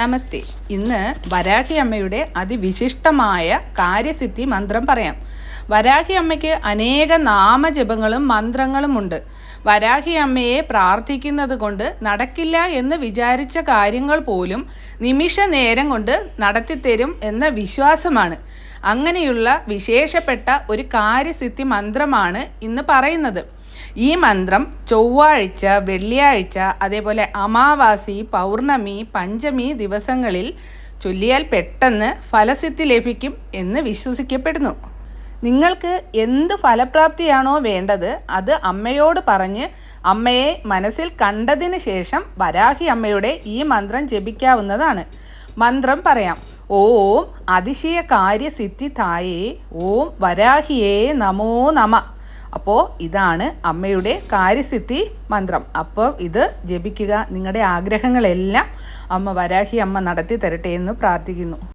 നമസ്തേ. ഇന്ന് വരാഹി അമ്മയുടെ അതിവിശിഷ്ടമായ കാര്യസിദ്ധി മന്ത്രം പറയാം. വരാഹി അമ്മയ്ക്ക് അനേക നാമജപങ്ങളും മന്ത്രങ്ങളും ഉണ്ട് വരാഹി അമ്മയെ പ്രാർത്ഥിക്കുന്നത് കൊണ്ട് നടക്കില്ല എന്ന് വിചാരിച്ച കാര്യങ്ങൾ പോലും നിമിഷ നേരം കൊണ്ട് നടത്തിത്തരും എന്ന വിശ്വാസമാണ്. അങ്ങനെയുള്ള വിശേഷപ്പെട്ട ഒരു കാര്യസിദ്ധി മന്ത്രമാണ് ഇന്ന് പറയുന്നത്. ഈ മന്ത്രം ചൊവ്വാഴ്ച വെള്ളിയാഴ്ച അതേപോലെ അമാവാസി പൗർണമി പഞ്ചമി ദിവസങ്ങളിൽ ചൊല്ലിയാൽ പെട്ടെന്ന് ഫലസിദ്ധി ലഭിക്കും എന്ന് വിശ്വസിക്കപ്പെടുന്നു. നിങ്ങൾക്ക് എന്ത് ഫലപ്രാപ്തിയാണോ വേണ്ടത് അത് അമ്മയോട് പറഞ്ഞ് അമ്മയെ മനസ്സിൽ കണ്ടതിന് ശേഷം വരാഹി അമ്മയുടെ ഈ മന്ത്രം ജപിക്കാവുന്നതാണ്. മന്ത്രം പറയാം ഓം അതിശയ കാര്യസിദ്ധി തായേ ഓം വരാഹിയേ നമോ നമ. അപ്പോൾ ഇതാണ് അമ്മയുടെ കാര്യസിദ്ധി മന്ത്രം. അപ്പോൾ ഇത് ജപിക്കുക. നിങ്ങളുടെ ആഗ്രഹങ്ങളെല്ലാം അമ്മ വരാഹി അമ്മ നടത്തി തരട്ടെ എന്ന് പ്രാർത്ഥിക്കുന്നു.